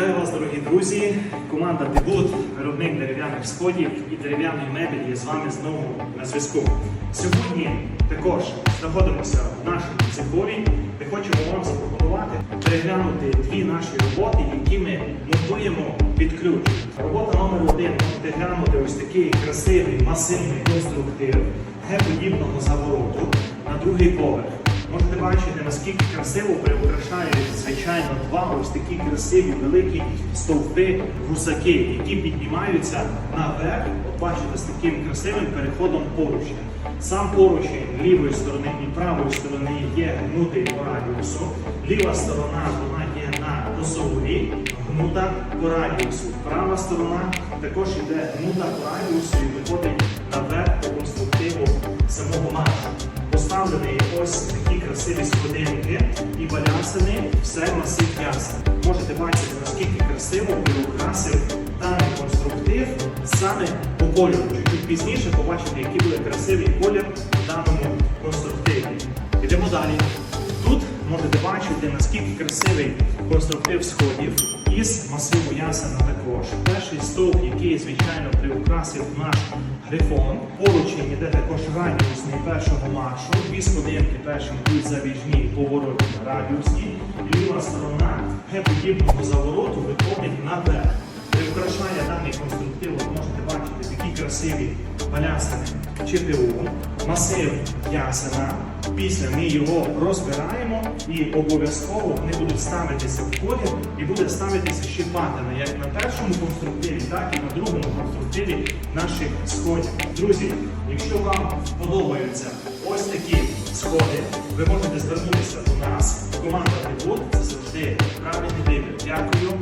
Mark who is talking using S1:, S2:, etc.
S1: Вітаю вас, дорогі друзі! Команда Дебут, виробник дерев'яних сходів і дерев'яної мебелі є з вами знову на зв'язку. Сьогодні також знаходимося в нашому цехові, де хочемо вам запропонувати переглянути дві наші роботи, які ми монтуємо під ключ. Робота номер один можете ось такий красивий масивний конструктив Г-подібного завороту на другий поверх. Можете бачити, наскільки красиво приукрашають, звичайно, два ось такі красиві великі стовпи гусаки, які піднімаються наверх. От бачите, з таким красивим переходом поручня. Сам поручень лівої сторони і правої сторони є гнутий по радіусу. Ліва сторона вона є на досові, гнута по радіусу. Права сторона також йде гнута по радіусу і виходить красиві сходинки і балясини, все масив ясен. Можете бачити, наскільки красиво приукрасив даний конструктив саме по кольору. Чуть пізніше побачите, який буде красивий колір в даному конструктиві. Йдемо далі. Тут можете бачити, наскільки красивий конструктив сходів із масиву ясена також. Перший стовп, який, звичайно, приукрасив наш грифон. Поручень іде також радіусний першого маршу. Дві сходинки першим йдуть завіжні поворотні радіусні. І ліва сторона Г-подібного завороту виходить наверх. Приукрашає даний конструктив, можна красиві балясини ЧТУ, масив ясена. Після ми його розбираємо і обов'язково вони будуть ставитися в колір і буде ставитися ще патина, як на першому конструктиві, так і на другому конструктиві наших сходів. Друзі, якщо вам подобаються ось такі сходи, ви можете звернутися до нас. Команда Дебут це завжди правильний вибір. Дякую.